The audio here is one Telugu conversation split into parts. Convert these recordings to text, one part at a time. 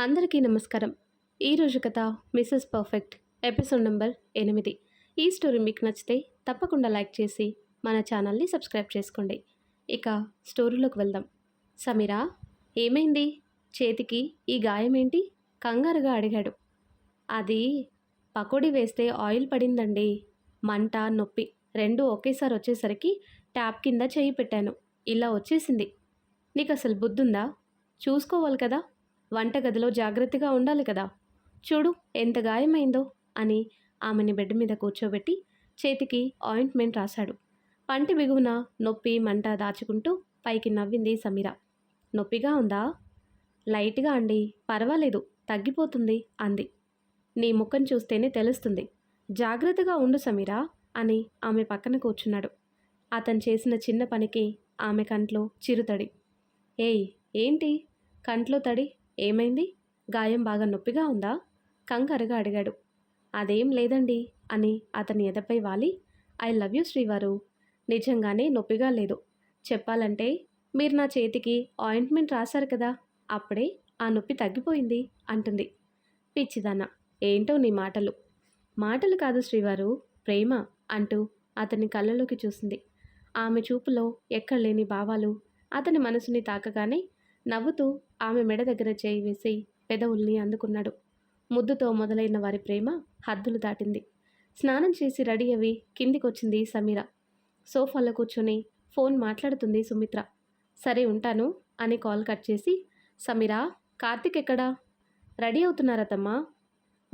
అందరికీ నమస్కారం. ఈరోజు కథ మిస్సెస్ పర్ఫెక్ట్ ఎపిసోడ్ నెంబర్ ఎనిమిది. ఈ స్టోరీ మీకు నచ్చితే తప్పకుండా లైక్ చేసి మన ఛానల్ని సబ్స్క్రైబ్ చేసుకోండి. ఇక స్టోరీలోకి వెళ్దాం. సమీరా ఏమైంది? చేతికి ఈ గాయం ఏంటి? కంగారుగా అడిగాడు. అది పకోడీ వేస్తే ఆయిల్ పడిందండి. మంట నొప్పి రెండు ఒకేసారి వచ్చేసరికి ట్యాప్ కింద చేయి పెట్టాను. ఇలా వచ్చేసింది. నీకు అసలు బుద్ధుందా? చూసుకోవాలి కదా. వంటగదిలో జాగ్రత్తగా ఉండాలి కదా. చూడు ఎంత గాయమైందో అని ఆమెని బెడ్ మీద కూర్చోబెట్టి చేతికి ఆయింట్మెంట్ రాశాడు. పంటి బిగువున నొప్పి మంట దాచుకుంటూ పైకి నవ్వింది సమీర. నొప్పిగా ఉందా? లైట్గా అండి. పర్వాలేదు. తగ్గిపోతుంది అంది. నీ ముఖం చూస్తేనే తెలుస్తుంది. జాగ్రత్తగా ఉండు సమీరా అని ఆమె పక్కన కూర్చున్నాడు. అతను చేసిన చిన్న పనికి ఆమె కంట్లో చిరుతడి ఏయ్ ఏంటి? కంట్లో తడి? ఏమైంది? గాయం బాగా నొప్పిగా ఉందా? కంగారుగా అడిగాడు. అదేం లేదండి అని అతని ఎదపై వాలి. ఐ లవ్ యూ శ్రీవారు. నిజంగానే నొప్పిగా లేదు. చెప్పాలంటే మీరు నా చేతికి ఆయింట్మెంట్ రాశారు కదా? అప్పుడే ఆ నొప్పి తగ్గిపోయింది అంటుంది. పిచ్చిదాన్న ఏంటో నీ మాటలు. మాటలు కాదు శ్రీవారు ప్రేమ అంటూ అతని కళ్ళలోకి చూసింది. ఆమె చూపులో ఎక్కడ లేని భావాలు అతని మనసుని తాకగానే నవ్వుతూ ఆమె మెడ దగ్గర చేయి వేసి పెదవుల్ని అందుకున్నాడు. ముద్దుతో మొదలైన వారి ప్రేమ హద్దులు దాటింది. స్నానం చేసి రెడీ అవి కిందికొచ్చింది సమీర. సోఫాలో కూర్చొని ఫోన్ మాట్లాడుతుంది సుమిత్ర. సరే ఉంటాను అని కాల్ కట్ చేసి సమీరా కార్తిక్ ఎక్కడా? రెడీ అవుతున్నారతమ్మా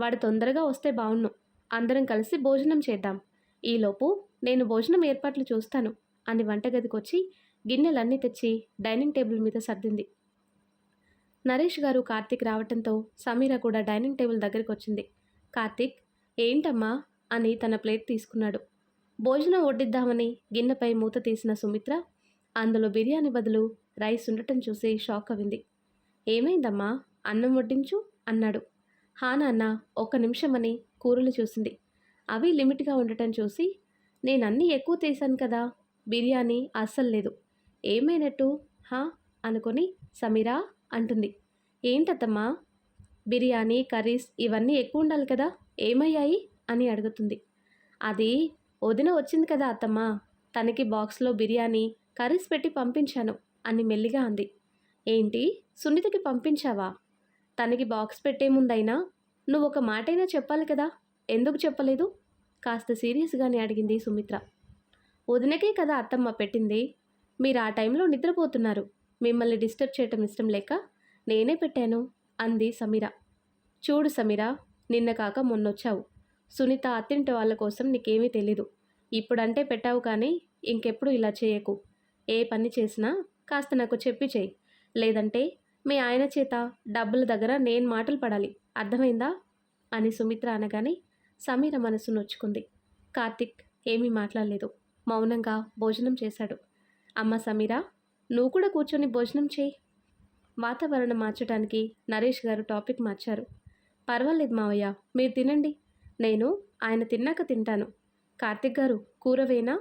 వాడు తొందరగా వస్తే బాగున్ను అందరం కలిసి భోజనం చేద్దాం. ఈలోపు నేను భోజనం ఏర్పాట్లు చూస్తాను అని వంటగదికొచ్చి గిన్నెలన్నీ తెచ్చి డైనింగ్ టేబుల్ మీద సర్దింది. నరేష్ గారు కార్తీక్ రావటంతో సమీర కూడా డైనింగ్ టేబుల్ దగ్గరికి వచ్చింది కార్తీక్ ఏంటమ్మా? అని తన ప్లేట్ తీసుకున్నాడు. భోజనం వడ్డిద్దామని గిన్నెపై మూత తీసిన సుమిత్ర అందులో బిర్యానీ బదులు రైస్ ఉండటం చూసి షాక్ అవింది ఏమైందమ్మా? అన్నం వడ్డించు? అన్నాడు. హా నాన్న ఒక్క నిమిషమని కూరలు చూసింది. అవి లిమిట్గా ఉండటం చూసి నేను అన్నీ ఎక్కువ తీశాను కదా బిర్యానీ అస్సలు లేదు. ఏమైనట్టు? హా? అనుకొని సమీరా అంటుంది. ఏంటత్తమ్మా? బిర్యానీ కర్రీస్ ఇవన్నీ ఎక్కువ ఉండాలి కదా? ఏమయ్యాయి? అని అడుగుతుంది. అది వదిన వచ్చింది కదా అత్తమ్మ. తనకి బాక్స్లో బిర్యానీ కర్రీస్ పెట్టి పంపించాను అని మెల్లిగా అంది. ఏంటి? సునీతకి పంపించావా? తనకి బాక్స్ పెట్టే ముందైనా నువ్వు ఒక మాటైనా చెప్పాలి కదా? ఎందుకు చెప్పలేదు? కాస్త సీరియస్గానే అడిగింది సుమిత్ర. వదినకే కదా అత్తమ్మ పెట్టింది. మీరు ఆ టైంలో నిద్రపోతున్నారు. మిమ్మల్ని డిస్టర్బ్ చేయటం ఇష్టం లేక నేనే పెట్టాను అంది సమీర. చూడు సమీర నిన్న కాక మొన్నొచ్చావు. సునీత అత్తింటి వాళ్ళ కోసం నీకేమీ తెలీదు. ఇప్పుడంటే పెట్టావు కానీ ఇంకెప్పుడు ఇలా చేయకు. ఏ పని చేసినా కాస్త నాకు చెప్పి చేయి. లేదంటే మీ ఆయన చేత డబ్బుల దగ్గర నేను మాటలు పడాలి. అర్థమైందా? అని సుమిత్ర అనగానే సమీర మనసు నొచ్చుకుంది. కార్తిక్ ఏమీ మాట్లాడలేదు. మౌనంగా భోజనం చేశాడు. అమ్మ సమీరా నువ్వు కూడా కూర్చొని భోజనం చేయి. వాతావరణం మార్చడానికి నరేష్ గారు టాపిక్ మార్చారు. పర్వాలేదు మావయ్య మీరు తినండి. నేను ఆయన తిన్నాక తింటాను. కార్తిక్ గారు కూరవేనా?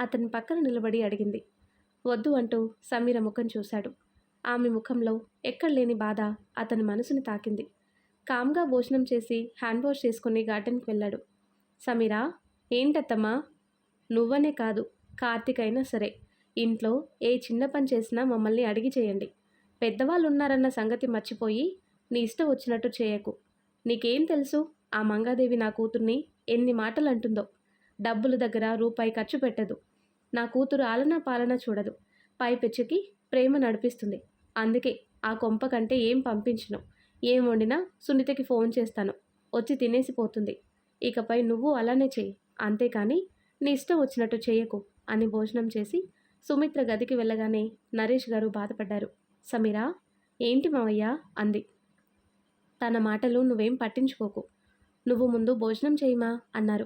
అతని పక్కన నిలబడి అడిగింది. వద్దు అంటూ సమీర ముఖం చూశాడు. ఆమె ముఖంలో ఎక్కడలేని బాధ అతని మనసుని తాకింది. కామ్గా భోజనం చేసి హ్యాండ్ వాష్ చేసుకుని గార్డెన్కి వెళ్ళాడు. సమీరా ఏంటత్తమ్మా? నువ్వనే కాదు కార్తిక్ అయినా సరే. ఇంట్లో ఏ చిన్న పని చేసినా మమ్మల్ని అడిగి చేయండి. పెద్దవాళ్ళు ఉన్నారన్న సంగతి మర్చిపోయి నీ ఇష్టం వచ్చినట్టు చేయకు. నీకేం తెలుసు? ఆ మంగాదేవి నా కూతుర్ని ఎన్ని మాటలు అంటుందో డబ్బుల దగ్గర రూపాయి ఖర్చు పెట్టదు. నా కూతురు ఆలనా పాలన చూడదు. పై పెచ్చుకి ప్రేమ నడిపిస్తుంది. అందుకే ఆ కొంప కంటే ఏం పంపించను? ఏం వండినా సునీతకి ఫోన్ చేస్తాను. వచ్చి తినేసిపోతుంది ఇకపై నువ్వు అలానే చెయ్యి అంతేకాని నీ ఇష్టం వచ్చినట్టు చేయకు అని భోజనం చేసి సుమిత్ర గదికి వెళ్ళగానే నరేష్ గారు బాధపడ్డారు. సమీరా ఏంటి మావయ్య? అంది. తన మాటలు నువ్వేం పట్టించుకోకు. నువ్వు ముందు భోజనం చేయమా? అన్నారు.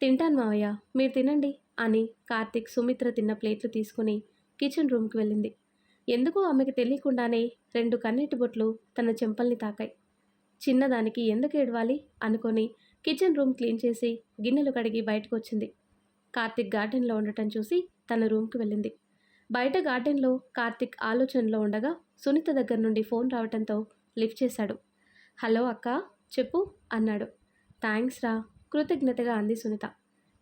తింటాను మావయ్య మీరు తినండి అని కార్తిక్ సుమిత్ర తిన్న ప్లేట్లు తీసుకుని కిచెన్ రూమ్కి వెళ్ళింది. ఎందుకో ఆమెకి తెలియకుండానే రెండు కన్నీటి బొట్లు తన చెంపల్ని తాకాయి. చిన్నదానికి ఎందుకు ఏడవాలి? అనుకొని కిచెన్ రూమ్ క్లీన్ చేసి గిన్నెలు కడిగి బయటకు వచ్చింది. కార్తిక్ గార్డెన్లో ఉండటం చూసి తన రూమ్కి వెళ్ళింది. బయట గార్డెన్లో కార్తిక్ ఆలోచనలో ఉండగా సునీత దగ్గర నుండి ఫోన్ రావడంతో లిఫ్ట్ చేశాడు. హలో అక్క చెప్పు అన్నాడు. థ్యాంక్స్ రా కృతజ్ఞతగా అంది సునీత.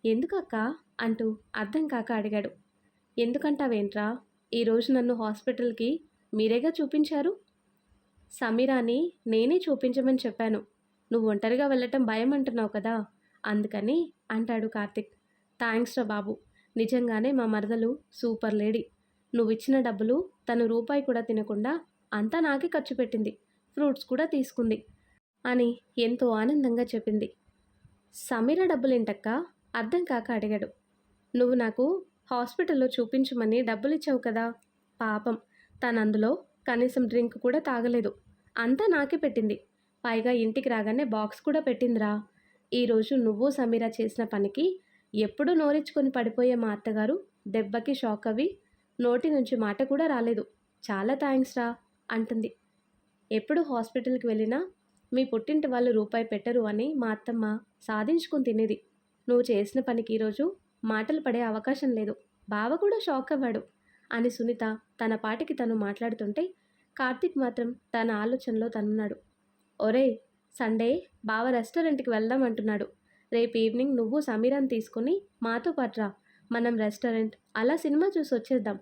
ఎందుకు అక్క? అంటూ అర్థం కాక అడిగాడు. ఎందుకంటావేంట్రా? ఈరోజు నన్ను హాస్పిటల్కి మీరేగా చూపించారు? సమీరాని నేనే చూపించమని చెప్పాను. నువ్వు ఒంటరిగా వెళ్ళటం భయం అంటున్నావు కదా అందుకని అంటాడు కార్తిక్. థ్యాంక్స్ రా బాబు నిజంగానే మా మరదలు సూపర్ లేడీ. నువ్వు ఇచ్చిన డబ్బులు తను రూపాయి కూడా తినకుండా అంతా నాకే ఖర్చు పెట్టింది. ఫ్రూట్స్ కూడా తీసుకుంది అని ఎంతో ఆనందంగా చెప్పింది. సమీర డబ్బులేంటక్క? అర్థం కాక అడిగాడు. నువ్వు నాకు హాస్పిటల్లో చూపించమని డబ్బులు ఇచ్చావు కదా? పాపం. తను అందులో కనీసం డ్రింక్ కూడా తాగలేదు. అంతా నాకే పెట్టింది. పైగా ఇంటికి రాగానే బాక్స్ కూడా పెట్టిందిరా. ఈరోజు నువ్వు సమీరా చేసిన పనికి ఎప్పుడు నోరించుకొని పడిపోయే మా అత్తగారు దెబ్బకి షాక్ అవి నోటి నుంచి మాట కూడా రాలేదు. చాలా థ్యాంక్స్ రా అంటుంది. ఎప్పుడు హాస్పిటల్కి వెళ్ళినా మీ పుట్టింటి వాళ్ళు రూపాయి పెట్టరు అని మా అత్తమ్మ సాధించుకుని తినేది. నువ్వు చేసిన పనికి ఈరోజు మాటలు పడే అవకాశం లేదు. బావ కూడా షాక్ అవ్వాడు అని సునీత తన పాటికి తను మాట్లాడుతుంటే కార్తీక్ మాత్రం తన ఆలోచనలో తనున్నాడు. ఒరే సండే బావ రెస్టారెంట్కి వెళ్దాం అంటున్నాడు. రేపు ఈవినింగ్ నువ్వు సమీరాన్ని తీసుకుని మాతో పట్రా మనం రెస్టారెంట్ అలా సినిమా చూసి వచ్చేద్దాం.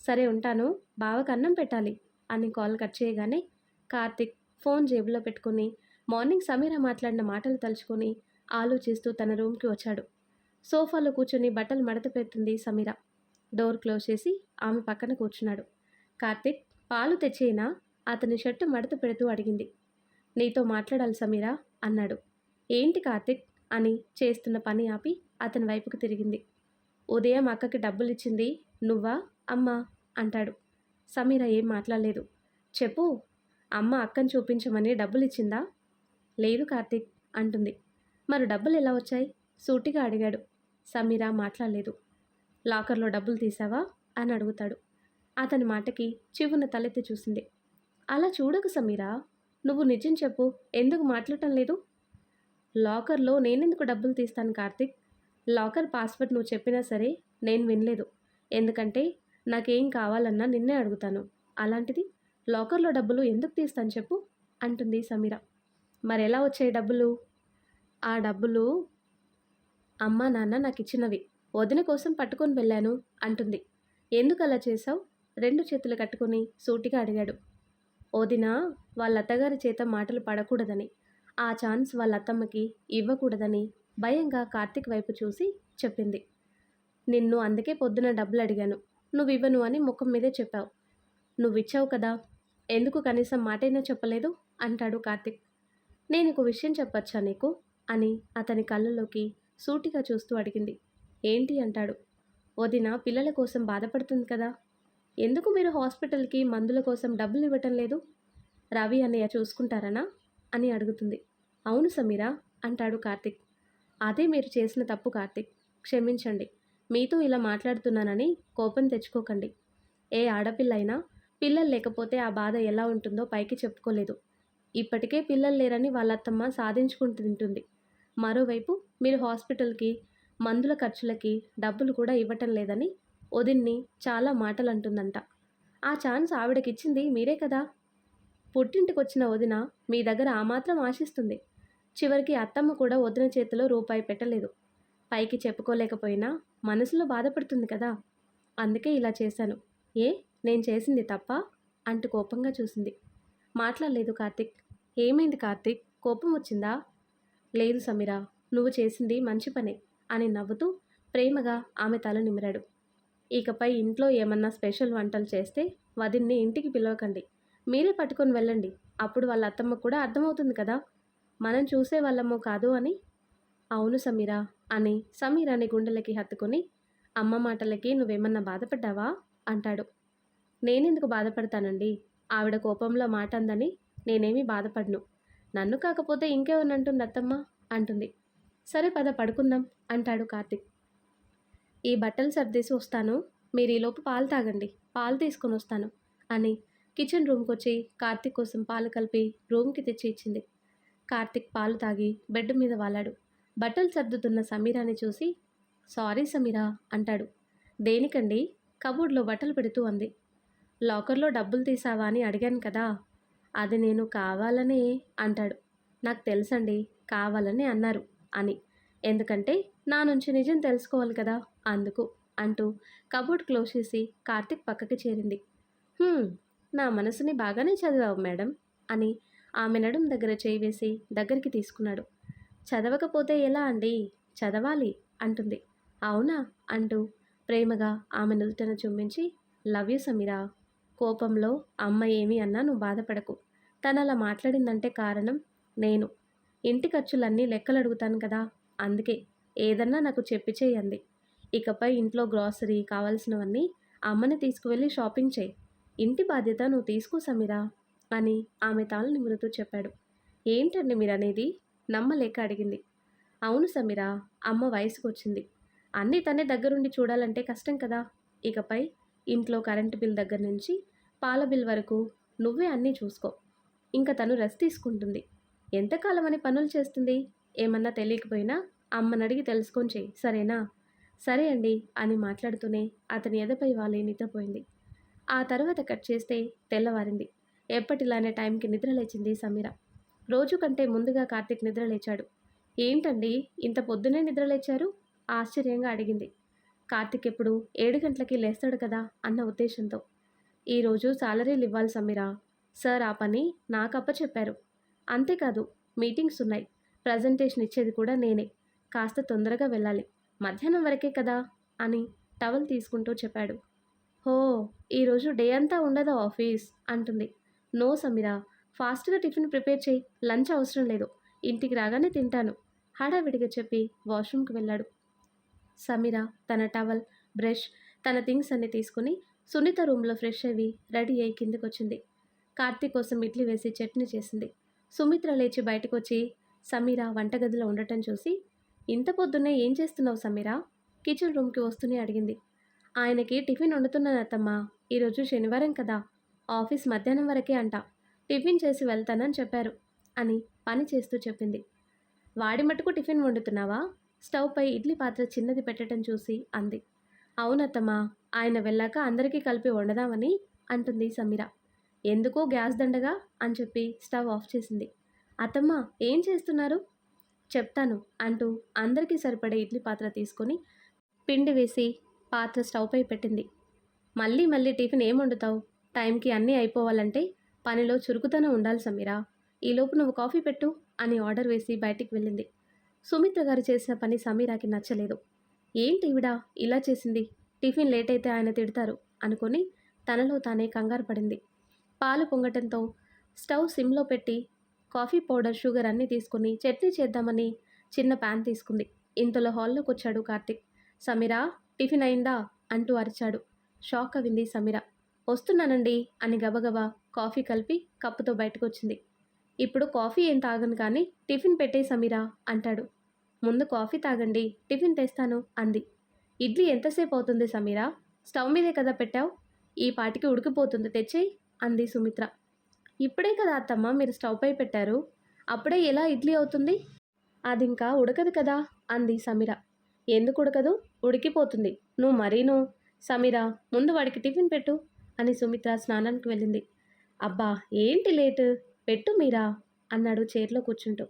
సరే ఉంటాను. బావకు అన్నం పెట్టాలి. అని కాల్ కట్ చేయగానే కార్తిక్ ఫోన్ జేబులో పెట్టుకుని మార్నింగ్ సమీర మాట్లాడిన మాటలు తలుచుకొని ఆలోచిస్తూ తన రూమ్కి వచ్చాడు. సోఫాలో కూర్చొని బట్టలు మడత పెడుతుంది సమీర. డోర్ క్లోజ్ చేసి ఆమె పక్కన కూర్చున్నాడు. కార్తిక్ పాలు తెచ్చేనా అతని షర్టు మడత పెడుతూ అడిగింది. నీతో మాట్లాడాలి సమీరా అన్నాడు. ఏంటి కార్తిక్? అని చేస్తున్న పని ఆపి అతని వైపుకు తిరిగింది. ఉదయం అక్కకి డబ్బులు ఇచ్చింది నువ్వా? అమ్మా అంటాడు. సమీర ఏం మాట్లాడలేదు. చెప్పు అమ్మ అక్కని చూపించమని డబ్బులు ఇచ్చిందా లేదు కార్తీక్ అంటుంది. మరి డబ్బులు ఎలా వచ్చాయి? సూటిగా అడిగాడు. సమీర మాట్లాడలేదు. లాకర్లో డబ్బులు తీసావా? అని అడుగుతాడు. అతని మాటకి చివున తలెత్తి చూసింది. అలా చూడకు సమీరా. నువ్వు నిజం చెప్పు. ఎందుకు మాట్లాడటం లేదు? లాకర్లో నేనెందుకు డబ్బులు తీస్తాను కార్తిక్? లాకర్ పాస్వర్డ్ నువ్వు చెప్పినా సరే నేను వినలేదు. ఎందుకంటే నాకేం కావాలన్నా నిన్నే అడుగుతాను. అలాంటిది లాకర్లో డబ్బులు ఎందుకు తీస్తాను చెప్పు? అంటుంది సమీర. మరి ఎలా వచ్చాయి డబ్బులు? ఆ డబ్బులు అమ్మా నాన్న నాకు ఇచ్చినవి వదిన కోసం పట్టుకొని వెళ్ళాను అంటుంది. ఎందుకు అలా చేశావు? రెండు చేతులు కట్టుకొని సూటిగా అడిగాడు. వదిన వాళ్ళ అత్తగారి చేత మాటలు పడకూడదని. ఆ ఛాన్స్ వాళ్ళ అత్తమ్మకి ఇవ్వకూడదని భయంగా కార్తిక్ వైపు చూసి చెప్పింది. నిన్ను అందుకే పొద్దున డబ్బులు అడిగాను నువ్వు ఇవ్వను అని ముఖం మీదే చెప్పావు. నువ్వు ఇచ్చావు కదా. ఎందుకు కనీసం మాటైనా చెప్పలేదు? అంటాడు కార్తిక్. నేను ఒక విషయం చెప్పచ్చా నీకు? అని అతని కళ్ళలోకి సూటిగా చూస్తూ అడిగింది. ఏంటి అంటాడు. వదిన పిల్లల కోసం బాధపడుతుంది కదా. ఎందుకు మీరు హాస్పిటల్కి మందుల కోసం డబ్బులు ఇవ్వటం లేదు? రవి అన్నయ్య చూసుకుంటారనా? అని అడుగుతుంది. అవును సమీరా అంటాడు కార్తిక్. అదే మీరు చేసిన తప్పు కార్తిక్. క్షమించండి. మీతో ఇలా మాట్లాడుతున్నానని కోపం తెచ్చుకోకండి. ఏ ఆడపిల్ల అయినా పిల్లలు లేకపోతే ఆ బాధ ఎలా ఉంటుందో పైకి చెప్పుకోలేదు. ఇప్పటికే పిల్లలు లేరని వాళ్ళత్తమ్మ సాధించుకుంటుంటుంది మరోవైపు మీరు హాస్పిటల్కి మందుల ఖర్చులకి డబ్బులు కూడా ఇవ్వటం లేదని వదిన్ని చాలా మాటలు అంటుందంట ఆ ఛాన్స్ ఆవిడకిచ్చింది మీరే కదా. పుట్టింటికి వచ్చిన వదిన మీ దగ్గర ఆ మాత్రం ఆశిస్తుంది. చివరికి అత్తమ్మ కూడా వదిన చేతిలో రూపాయి పెట్టలేదు. పైకి చెప్పుకోలేకపోయినా మనసులో బాధపడుతుంది కదా. అందుకే ఇలా చేశాను. ఏ? నేను చేసింది తప్ప? అంటూ కోపంగా చూసింది. మాట్లాడలేదు కార్తిక్. ఏమైంది కార్తిక్? కోపం వచ్చిందా? లేదు సమీరా నువ్వు చేసింది మంచి పనే అని నవ్వుతూ ప్రేమగా ఆమె తల నిమిరాడు. ఇకపై ఇంట్లో ఏమన్నా స్పెషల్ వంటలు చేస్తే వదిన్ని ఇంటికి పిలవకండి. మీరే పట్టుకొని వెళ్ళండి. అప్పుడు వాళ్ళ అత్తమ్మ కూడా అర్థమవుతుంది కదా. మనం చూసే వాళ్ళమో కాదు అని. అవును సమీరా అని సమీరాని గుండెలకి హత్తుకొని అమ్మ మాటలకి నువ్వేమన్నా బాధపడ్డావా? అంటాడు. నేనెందుకు బాధపడతానండి? ఆవిడ కోపంలో మాట అందని నేనేమీ బాధపడను. నన్ను కాకపోతే ఇంకెవరినంటుంది అత్తమ్మ? అంటుంది. సరే పద పడుకుందాం అంటాడు కార్తిక్. ఈ బట్టలు సర్దేసి వస్తాను. మీరు ఈలోపు పాలు తాగండి. పాలు తీసుకొని వస్తాను అని కిచెన్ రూమ్కి వచ్చి కార్తిక్ కోసం పాలు కలిపి రూమ్కి తెచ్చి ఇచ్చింది. కార్తిక్ పాలు తాగి బెడ్ మీద వాలాడు. బట్టలు సర్దుతున్న సమీరాని చూసి సారీ సమీరా అంటాడు. దేనికండి? కబోర్డ్లో బట్టలు పెడుతూ అంది. లాకర్లో డబ్బులు తీసావా అని అడిగాను కదా అది నేను కావాలనే అంటాడు. నాకు తెలుసండి కావాలని అన్నారు అని. ఎందుకంటే నా నుంచి నిజం తెలుసుకోవాలి కదా అందుకు అంటూ కబోర్డ్ క్లోజ్ చేసి కార్తిక్ పక్కకి చేరింది. నా మనసుని బాగానే చదివావు మేడం అని ఆమె నడుం దగ్గర చేయి వేసి దగ్గరికి తీసుకున్నాడు. చదవకపోతే ఎలా అండి? చదవాలి అంటుంది. అవునా అంటూ ప్రేమగా ఆమె నుదుటను చుమ్మించి లవ్ యూ సమీరా కోపంలో అమ్మ ఏమి అన్నా నువ్వు బాధపడకు. తను అలా మాట్లాడిందంటే కారణం నేను. ఇంటి ఖర్చులన్నీ లెక్కలు అడుగుతాను కదా అందుకే ఏదన్నా నాకు చెప్పి చేయండి ఇకపై ఇంట్లో గ్రాసరీ కావాల్సినవన్నీ అమ్మని తీసుకువెళ్ళి షాపింగ్ చేయి. ఇంటి బాధ్యత నువ్వు తీసుకో సమీరా అని ఆమె తాళు నిమురుతూ చెప్పాడు. ఏంటండి మీరు అనేది నమ్మలేక అడిగింది. అవును సమీరా అమ్మ వయసుకు వచ్చింది అన్నీ తనే దగ్గరుండి చూడాలంటే కష్టం కదా. ఇకపై ఇంట్లో కరెంటు బిల్ దగ్గర నుంచి పాల బిల్ వరకు నువ్వే అన్నీ చూసుకో. ఇంకా తను రెస్ట్ తీసుకుంటుంది. ఎంతకాలం అని పనులు చేస్తుంది? ఏమన్నా తెలియకపోయినా అమ్మని అడిగి తెలుసుకొని చెయ్యి సరేనా? సరే అండి అని మాట్లాడుతూనే అతని ఎదపై వాళ్ళే నిద్రపోయింది. ఆ తర్వాత కట్ చేస్తే తెల్లవారింది. ఎప్పటిలానే టైంకి నిద్ర లేచింది సమీర. రోజు కంటే ముందుగా కార్తీక్ నిద్ర లేచాడు. ఏంటండి? ఇంత పొద్దునే నిద్ర లేచారు? ఆశ్చర్యంగా అడిగింది. కార్తీక్ ఎప్పుడు? ఏడు గంటలకి లేస్తాడు కదా అన్న ఉద్దేశంతో. ఈరోజు సాలరీలు ఇవ్వాలి సమీరా. సార్ ఆ పని నాకప్ప చెప్పారు అంతేకాదు మీటింగ్స్ ఉన్నాయి. ప్రజెంటేషన్ ఇచ్చేది కూడా నేనే. కాస్త తొందరగా వెళ్ళాలి. మధ్యాహ్నం వరకే కదా అని టవల్ తీసుకుంటూ చెప్పాడు. హో ఈరోజు డే అంతా ఉండదా ఆఫీస్? అంటుంది. నో సమీరా ఫాస్ట్గా టిఫిన్ ప్రిపేర్ చేయి లంచ్ అవసరం లేదు ఇంటికి రాగానే తింటాను హడావిడిగా చెప్పి వాష్రూమ్కి వెళ్ళాడు. సమీరా తన టవల్ బ్రష్ తన థింగ్స్ అన్ని తీసుకుని సునీత రూమ్లో ఫ్రెష్ అయ్యి రెడీ అయ్యి కిందకు వచ్చింది కార్తీక్ కోసం ఇడ్లీ వేసి చట్నీ చేసింది. సుమిత్ర లేచి బయటకు వచ్చి సమీరా వంటగదిలో ఉండటం చూసి ఇంత పొద్దున్నే ఏం చేస్తున్నావు సమీరా? కిచెన్ రూమ్కి వస్తూనే అడిగింది. ఆయనకి టిఫిన్ వండుతున్నాను అత్తమ్మా ఈరోజు శనివారం కదా. ఆఫీస్ మధ్యాహ్నం వరకే అంట. టిఫిన్ చేసి వెళ్తానని చెప్పారు అని పని చేస్తూ చెప్పింది. వాడి మటుకు టిఫిన్ వండుతున్నావా? స్టవ్ పై ఇడ్లీ పాత్ర చిన్నది పెట్టడం చూసి అంది. అవునత్తమ్మా ఆయన వెళ్ళాక అందరికీ కలిపి వండదామని అంటుంది సమీర. ఎందుకో గ్యాస్ దండగా అని చెప్పి స్టవ్ ఆఫ్ చేసింది. అత్తమ్మ ఏం చేస్తున్నారు? చెప్తాను అంటూ అందరికీ సరిపడే ఇడ్లీ పాత్ర తీసుకొని పిండి వేసి పాత్ర స్టవ్ పై పెట్టింది. మళ్ళీ మళ్ళీ టిఫిన్ ఏం వండుతావు? టైంకి అన్నీ అయిపోవాలంటే పనిలో చురుకుతనం ఉండాలి సమీరా. ఈలోపు నువ్వు కాఫీ పెట్టు అని ఆర్డర్ వేసి బయటికి వెళ్ళింది. సుమిత్ర గారు చేసిన పని సమీరాకి నచ్చలేదు. ఏంటి ఈవిడ ఇలా చేసింది? టిఫిన్ లేట్ అయితే ఆయన తిడతారు అనుకొని తనలో తానే కంగారు పడింది. పాలు పొంగటంతో స్టవ్ సిమ్లో పెట్టి కాఫీ పౌడర్ షుగర్ అన్నీ తీసుకుని చట్నీ చేద్దామని చిన్న ప్యాన్ తీసుకుంది. ఇంతలో హాల్లోకి వచ్చాడు కార్తిక్. సమీరా టిఫిన్ అయిందా అంటూ అరిచాడు. షాక్ అవింది సమీర. వస్తున్నానండి అని గబగబా కాఫీ కలిపి కప్పుతో బయటకొచ్చింది. ఇప్పుడు కాఫీ ఏం తాగను కానీ టిఫిన్ పెట్టే సమీరా అంటాడు. ముందు కాఫీ తాగండి టిఫిన్ తెస్తాను అంది. ఇడ్లీ ఎంతసేపు అవుతుంది సమీరా? స్టవ్ మీదే కదా పెట్టావు? ఈ పాటికి ఉడికిపోతుంది తెచ్చేయి అంది సుమిత్ర. ఇప్పుడే కదా అత్తమ్మ మీరు స్టవ్ పై పెట్టారు. అప్పుడే ఎలా ఇడ్లీ అవుతుంది? అది ఇంకా ఉడకదు కదా అంది సమీర. ఎందుకు ఉడకదు ఉడికిపోతుంది. నువ్వు మరీను? సమీరా ముందు వాడికి టిఫిన్ పెట్టు అని సుమిత్ర స్నానానికి వెళ్ళింది. అబ్బా ఏంటి లేటు? పెట్టు మీరా అన్నాడు చైర్లో కూర్చుంటూ.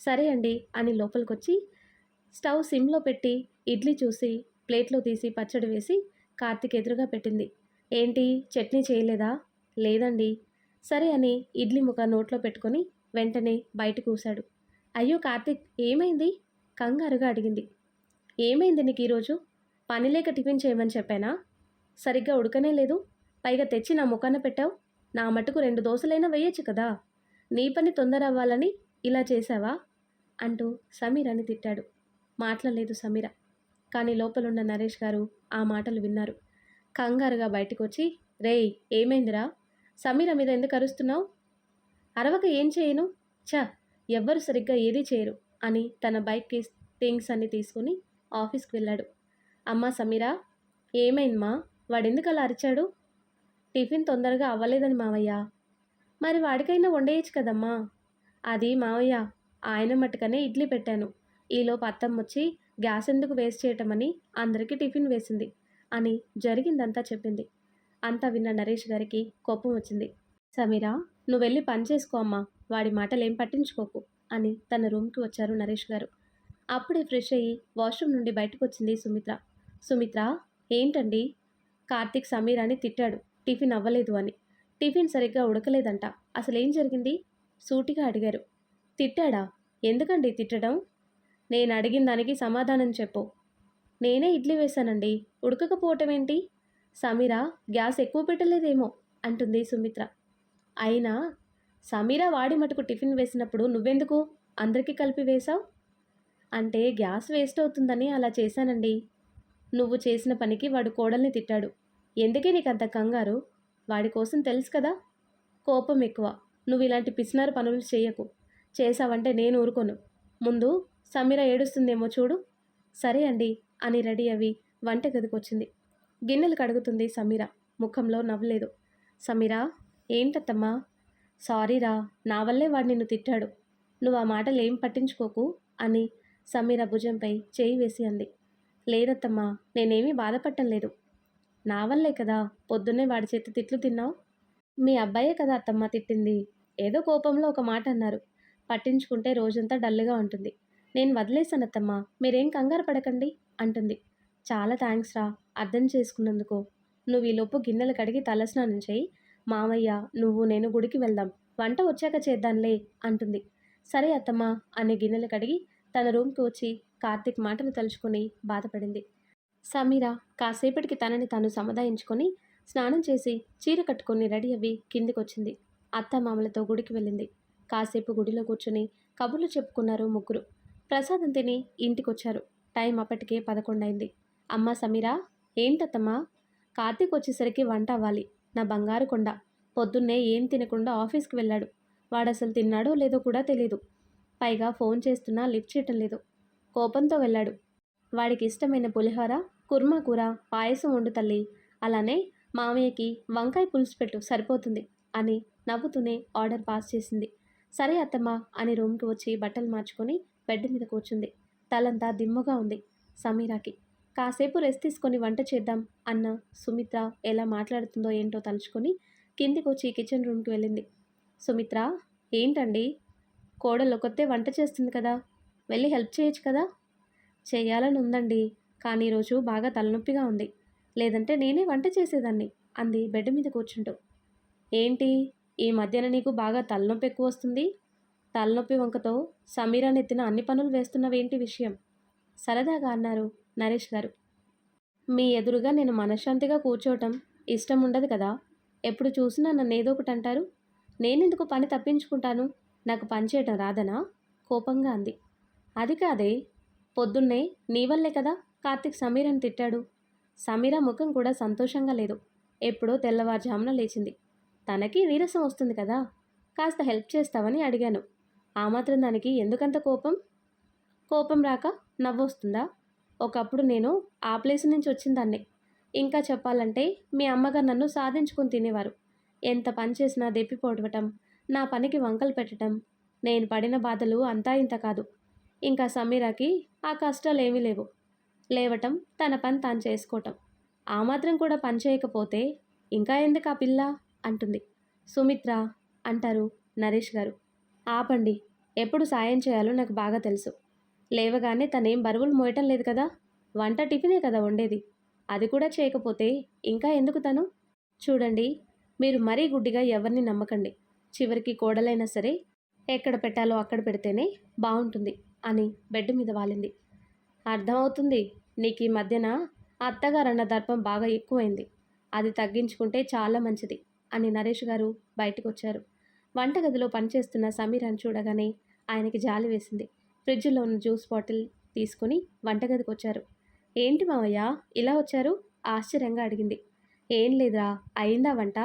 సరే అండి అని లోపలికొచ్చి స్టవ్ సిమ్లో పెట్టి ఇడ్లీ చూసి ప్లేట్లో తీసి పచ్చడి వేసి కార్తీక్ ఎదురుగా పెట్టింది. ఏంటి? చట్నీ చేయలేదా? లేదండి. సరే అని ఇడ్లీ ముఖ నోట్లో పెట్టుకొని వెంటనే బయట కూశాడు అయ్యో కార్తీక్ ఏమైంది? కంగారుగా అడిగింది. ఏమైంది నీకు ఈరోజు? పని లేక టిఫిన్ చేయమని చెప్పానా? సరిగ్గా ఉడకనే లేదు. పైగా తెచ్చి నా ముఖాన పెట్టావు. నా మటుకు రెండు దోశలైనా వేయచ్చు కదా. నీ పని తొందర అవ్వాలని ఇలా చేశావా? అంటూ సమీర్ అని తిట్టాడు. మాట్లాడలేదు సమీర. కానీ లోపలున్న నరేష్ గారు ఆ మాటలు విన్నారు. కంగారుగా బయటకు వచ్చి రేయ్ ఏమైందిరా? సమీర మీద ఎందుకు అరుస్తున్నావు? అరవక ఏం చేయను? చ ఎవ్వరు సరిగ్గా ఏదీ చేయరు అని తన బైక్కి థింగ్స్ అన్ని తీసుకుని ఆఫీస్కి వెళ్ళాడు. అమ్మా సమీరా ఏమైందమ్మా? వాడెందుకు అలా అరిచాడు? టిఫిన్ తొందరగా అవ్వలేదని మావయ్య. మరి వాడికైనా వండేయచ్చు కదమ్మా? అది మావయ్య ఆయన మట్టుకనే ఇడ్లీ పెట్టాను. ఈలోపు అత్తమ్మ వచ్చి గ్యాస్ ఎందుకు వేస్ట్ చేయటమని అందరికీ టిఫిన్ వేసింది అని జరిగిందంతా చెప్పింది. అంతా విన్న నరేష్ గారికి కోపం వచ్చింది. సమీరా నువ్వు వెళ్ళి పని చేసుకో అమ్మా వాడి మాటలేం పట్టించుకోకు అని తన రూమ్కి వచ్చారు నరేష్ గారు. అప్పుడే ఫ్రెష్ అయ్యి వాష్రూమ్ నుండి బయటకు వచ్చింది సుమిత్ర. సుమిత్ర ఏంటండి? కార్తీక్ సమీర్ అని తిట్టాడు. టిఫిన్ అవ్వలేదు అని. టిఫిన్ సరిగ్గా ఉడకలేదంట. అసలేం జరిగింది? సూటిగా అడిగారు. తిట్టాడా? ఎందుకండి తిట్టడం? నేను అడిగిన దానికి సమాధానం చెప్పు. నేనే ఇడ్లీ వేశానండి. ఉడకకపోవటం ఏంటి సమీరా గ్యాస్ ఎక్కువ పెట్టలేదేమో అంటుంది సుమిత్ర. అయినా సమీరా వాడి మటుకు టిఫిన్ వేసినప్పుడు నువ్వెందుకు? అందరికీ కలిపి వేశావు? అంటే గ్యాస్ వేస్ట్ అవుతుందని అలా చేశానండి. నువ్వు చేసిన పనికి వాడు కోడల్ని తిట్టాడు. ఎందుకే నీకు అంత కంగారు? వాడి కోసం తెలుసు కదా? కోపం ఎక్కువ. నువ్వు ఇలాంటి పిసినారు పనులు చేయకు. చేసావంటే నేను ఊరుకోను. ముందు సమీర ఏడుస్తుందేమో చూడు. సరే అండి అని రెడీ అవి వంట వచ్చింది గిన్నెలు కడుగుతుంది సమీర. ముఖంలో నవ్వలేదు. సమీరా ఏంటత్తమ్మా? సారీరా నా వల్లే వాడు నిన్ను తిట్టాడు. నువ్వు ఆ మాటలు ఏం పట్టించుకోకు అని సమీర భుజంపై చేయి వేసి అంది. లేదత్తమ్మా నేనేమీ బాధపడటం లేదు. నా వల్లే కదా పొద్దున్నే వాడి చేతి తిట్లు తిన్నావు? మీ అబ్బాయే కదా అత్తమ్మ తిట్టింది. ఏదో కోపంలో ఒక మాట అన్నారు. పట్టించుకుంటే రోజంతా డల్గా ఉంటుంది. నేను వదిలేశాను అత్తమ్మ మీరేం కంగారు పడకండి అంటుంది. చాలా థ్యాంక్స్ రా అర్థం చేసుకున్నందుకు. నువ్వు ఈలోపు గిన్నెలు కడిగి తలస్నానం చేయి. మామయ్య నువ్వు నేను గుడికి వెళ్దాం. వంట వచ్చాక చేద్దాంలే అంటుంది. సరే అత్తమ్మ అనే గిన్నెలు కడిగి తన రూమ్కి వచ్చి కార్తీక్ మాటలు తలుచుకుని బాధపడింది. సమీర కాసేపటికి తనని తాను సముదాయించుకొని స్నానం చేసి చీర కట్టుకొని రెడీ అవి కిందికొచ్చింది. అత్త మామలతో గుడికి వెళ్ళింది. కాసేపు గుడిలో కూర్చుని కబుర్లు చెప్పుకున్నారు ముగ్గురు. ప్రసాదం తిని ఇంటికొచ్చారు. టైం అప్పటికే పదకొండైంది. అమ్మ సమీరా ఏంటత్తమ్మా? కార్తీక్ వచ్చేసరికి వంట అవ్వాలి. నా బంగారు కొండ. పొద్దున్నే ఏం తినకుండా ఆఫీస్కి వెళ్ళాడు. వాడు అసలు తిన్నాడో లేదో కూడా తెలియదు పైగా ఫోన్ చేస్తున్నా లిఫ్ట్ చేయటం లేదు. కోపంతో వెళ్ళాడు. వాడికి ఇష్టమైన పులిహోర కుర్మా కూర పాయసం వండు తల్లి. అలానే మామయ్యకి వంకాయ పులుసు పెట్టు సరిపోతుంది అని నవ్వుతూనే ఆర్డర్ పాస్ చేసింది. సరే అత్తమ్మ అని రూమ్కి వచ్చి బట్టలు మార్చుకొని బెడ్ మీద కూర్చుంది. తలంతా దిమ్మగా ఉంది సమీరాకి. కాసేపు రెస్ట్ తీసుకొని వంట చేద్దాం అన్న సుమిత్ర ఎలా మాట్లాడుతుందో ఏంటో తలుచుకొని కిందికి వచ్చి కిచెన్ రూమ్కి వెళ్ళింది. సుమిత్ర ఏంటండి? కోడలు ఒకతే వంట చేస్తుంది కదా వెళ్ళి హెల్ప్ చేయొచ్చు కదా? చేయాలని ఉందండి కానీ ఈరోజు బాగా తలనొప్పిగా ఉంది. లేదంటే నేనే వంట చేసేదాన్ని అంది బెడ్ మీద కూర్చుంటూ. ఏంటి? ఈ మధ్యన నీకు బాగా తలనొప్పి ఎక్కువ వస్తుంది? తలనొప్పి వంకతో సమీరా నెత్తిన అన్ని పనులు వేస్తున్నవేంటి విషయం? సరదాగా అన్నారు నరేష్ గారు. మీ ఎదురుగా నేను మనశ్శాంతిగా కూర్చోవటం ఇష్టం ఉండదు కదా ఎప్పుడు చూసినా నన్ను ఏదో ఒకటి అంటారు నేనెందుకు పని తప్పించుకుంటాను? నాకు పనిచేయటం రాదనా? కోపంగా అంది. అది కాదే పొద్దున్నే నీ వల్లే కదా కార్తిక్ సమీర్ అని తిట్టాడు. సమీర ముఖం కూడా సంతోషంగా లేదు. ఎప్పుడో తెల్లవారుజామున లేచింది. తనకి నీరసం వస్తుంది కదా కాస్త హెల్ప్ చేస్తావని అడిగాను. ఆ మాత్రం దానికి ఎందుకంత కోపం? కోపం రాక నవ్వొస్తుందా? ఒకప్పుడు నేను ఆ ప్లేస్ నుంచి వచ్చిందాన్ని ఇంకా చెప్పాలంటే మీ అమ్మగారు నన్ను సాధించుకుని తినేవారు. ఎంత పని చేసినా దెప్పిపోవటం నా పనికి వంకలు పెట్టడం నేను పడిన బాధలు అంతా ఇంత కాదు. ఇంకా సమీరాకి ఆ కష్టాలు ఏమీ లేవు. లేవటం తన పని తాను చేసుకోవటం. ఆ మాత్రం కూడా పని చేయకపోతే ఇంకా ఎందుకు ఆ పిల్ల? అంటుంది. సుమిత్ర అంటారు నరేష్ గారు. ఆపండి. ఎప్పుడు సాయం చేయాలో నాకు బాగా తెలుసు. లేవగానే తనేం బరువులు మోయటం లేదు కదా? వంట టిఫినే కదా వండేది. అది కూడా చేయకపోతే ఇంకా ఎందుకు తను? చూడండి. మీరు మరీ గుడ్డిగా ఎవరిని నమ్మకండి. చివరికి కోడలైనా సరే ఎక్కడ పెట్టాలో అక్కడ పెడితేనే బాగుంటుంది అని బెడ్ మీద వాలింది. అర్థమవుతుంది నీకు ఈ మధ్యన అత్తగారన్న దర్పం బాగా ఎక్కువైంది. అది తగ్గించుకుంటే చాలా మంచిది అని నరేష్ గారు బయటకు వచ్చారు వంటగదిలో పనిచేస్తున్న అని చూడగానే ఆయనకి జాలి వేసింది. ఫ్రిడ్జ్లో ఉన్న జ్యూస్ బాటిల్ తీసుకుని వంటగదికి వచ్చారు ఏంటి మావయ్య ఇలా వచ్చారు? ఆశ్చర్యంగా అడిగింది. ఏం లేదురా అయిందా వంట?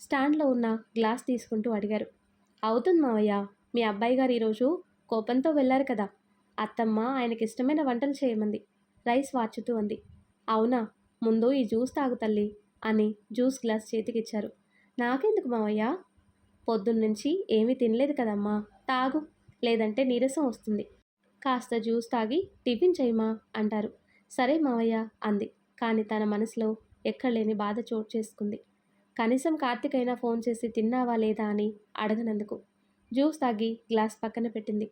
స్టాండ్లో ఉన్న గ్లాస్ తీసుకుంటూ అడిగారు. అవుతుంది మావయ్య మీ అబ్బాయి గారు ఈరోజు కోపంతో వెళ్ళారు కదా. అత్తమ్మ ఆయనకి ఇష్టమైన వంటలు చేయమంది. రైస్ వాచుతూ అంది. అవునా ముందు ఈ జ్యూస్ తాగు తల్లి అని జ్యూస్ గ్లాస్ చేతికిచ్చారు. నాకెందుకు మావయ్య? పొద్దున్నుంచి ఏమీ తినలేదు కదమ్మా తాగు. లేదంటే నీరసం వస్తుంది. కాస్త జ్యూస్ తాగి టిఫిన్ చేయమా అంటారు. సరే మావయ్య అంది. కానీ తన మనసులో ఎక్కడలేని బాధ చోటు చేసుకుంది. కనీసం కార్తిక్ అయినా ఫోన్ చేసి తిన్నావా లేదా అని అడగనందుకు. జ్యూస్ తాగి గ్లాస్ పక్కన పెట్టింది.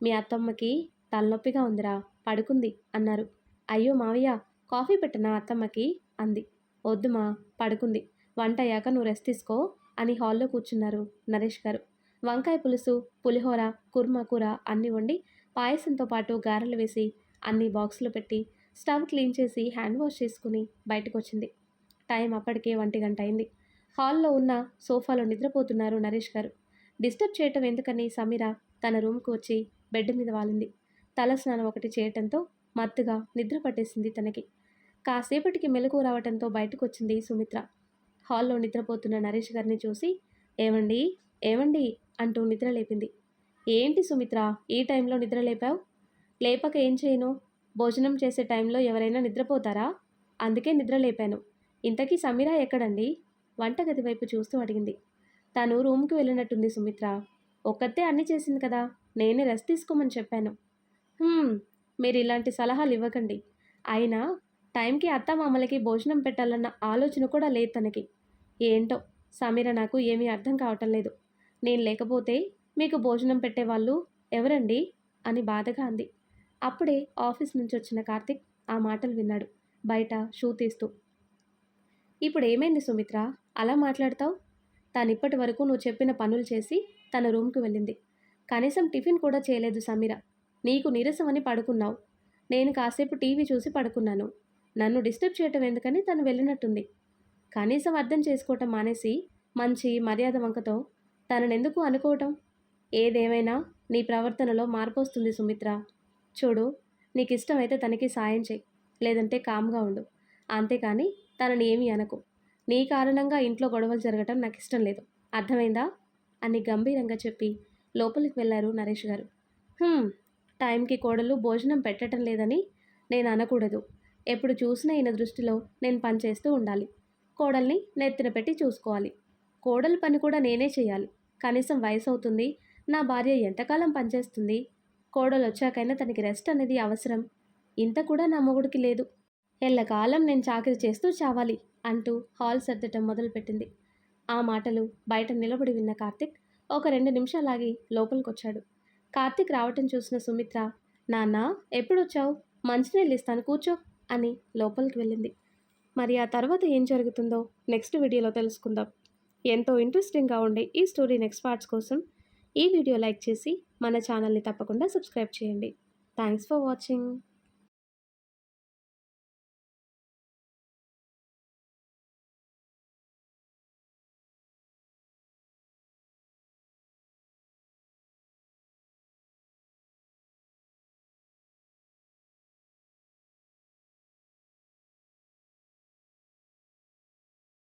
మీ అత్తమ్మకి తలనొప్పిగా ఉందిరా పడుకుంది అన్నారు. అయ్యో మావయ్య కాఫీ పెట్టనా అత్తమ్మకి? అంది. వద్దు మా పడుకుంది. వంట అయ్యాక నువ్వు రెస్ట్ తీసుకో అని హాల్లో కూర్చున్నారు నరేష్ గారు. వంకాయ పులుసు పులిహోర కుర్మా కూర అన్నీ వండి పాయసంతో పాటు గారెలు వేసి అన్ని బాక్సులు పెట్టి స్టవ్ క్లీన్ చేసి హ్యాండ్ వాష్ చేసుకుని బయటకు వచ్చింది టైం అప్పటికే ఒంటి గంట అయింది. హాల్లో ఉన్న సోఫాలో నిద్రపోతున్నారు నరేష్ గారు. డిస్టర్బ్ చేయటం ఎందుకని సమీర తన రూమ్కు వచ్చి బెడ్ మీద వాలింది. తల స్నానం ఒకటి చేయటంతో మత్తుగా నిద్ర పట్టేసింది తనకి. కాసేపటికి మెలకు రావటంతో బయటకు వచ్చింది సుమిత్ర. హాల్లో నిద్రపోతున్న నరేష్ గారిని చూసి ఏమండి ఏమండి అంటూ నిద్ర లేపింది. ఏంటి సుమిత్ర? ఈ టైంలో నిద్ర లేపావు? లేపక ఏం చేయను? భోజనం చేసే టైంలో ఎవరైనా నిద్రపోతారా? అందుకే నిద్ర లేపాను. ఇంతకీ సమీరా ఎక్కడండి? వంటగది వైపు చూస్తూ అడిగింది. తను రూమ్కి వెళ్ళినట్టుంది సుమిత్ర. ఒక్కతే అన్ని చేసింది కదా నేనే రెస్ట్ తీసుకోమని చెప్పాను. మీరు ఇలాంటి సలహాలు ఇవ్వకండి. అయినా టైంకి అత్త మామలకి భోజనం పెట్టాలన్న ఆలోచన కూడా లేదు తనకి. ఏంటో సమీర నాకు ఏమీ అర్థం కావటం లేదు. నేను లేకపోతే మీకు భోజనం పెట్టేవాళ్ళు ఎవరండి? అని బాధగా అంది. అప్పుడే ఆఫీస్ నుంచి వచ్చిన కార్తిక్ ఆ మాటలు విన్నాడు. బయట షూ తీస్తూ ఇప్పుడు ఏమైంది సుమిత్ర? అలా మాట్లాడతావు? తాను ఇప్పటి వరకు నువ్వు చెప్పిన పనులు చేసి తన రూమ్కి వెళ్ళింది. కనీసం టిఫిన్ కూడా చేయలేదు సమీర. నీకు నీరసమని పడుకున్నావు. నేను కాసేపు టీవీ చూసి పడుకున్నాను. నన్ను డిస్టర్బ్ చేయటం ఎందుకని తను వెళ్ళినట్టుంది. కనీసం అర్థం చేసుకోవటం మానేసి మంచి మర్యాద వంకతో తననెందుకు అనుకోవటం? ఏదేమైనా నీ ప్రవర్తనలో మార్పు వస్తుంది సుమిత్ర. చూడు నీకు ఇష్టమైతే తనకి సాయం చేయి. లేదంటే కామ్గా ఉండు. అంతేకాని తనని ఏమీ అనకు. నీ కారణంగా ఇంట్లో గొడవలు జరగటం నాకు ఇష్టం లేదు. అర్థమైందా? అని గంభీరంగా చెప్పి లోపలికి వెళ్ళారు నరేష్ గారు. టైంకి కోడలు భోజనం పెట్టడం లేదని నేను అనకూడదు. ఎప్పుడు చూసినా ఈయన దృష్టిలో నేను పనిచేస్తూ ఉండాలి. కోడల్ని నెత్తిన పెట్టి చూసుకోవాలి. కోడలు పని కూడా నేనే చేయాలి. కనీసం వయసు అవుతుంది నా భార్య ఎంతకాలం పనిచేస్తుంది? కోడలు వచ్చాకైనా తనకి రెస్ట్ అనేది అవసరం. ఇంత కూడా నా మొగుడికి లేదు. ఎల్లకాలం నేను చాకరీ చేస్తూ చావాలి అంటూ హాల్ సర్దటం మొదలుపెట్టింది. ఆ మాటలు బయట నిలబడి విన్న కార్తిక్ ఒక రెండు నిమిషాలాగి లోపలికొచ్చాడు. కార్తిక్ రావటం చూసిన సుమిత్ర నాన్న ఎప్పుడొచ్చావు? మంచినీళ్ళు ఇస్తాను కూర్చో అని లోపలికి వెళ్ళింది. మరి ఆ తర్వాత ఏం జరుగుతుందో నెక్స్ట్ వీడియోలో తెలుసుకుందాం. ఎంతో ఇంట్రెస్టింగ్గా ఉండే ఈ స్టోరీ నెక్స్ట్ పార్ట్స్ కోసం ఈ వీడియో లైక్ చేసి మన ఛానల్ని తప్పకుండా సబ్స్క్రైబ్ చేయండి. Thanks for watching.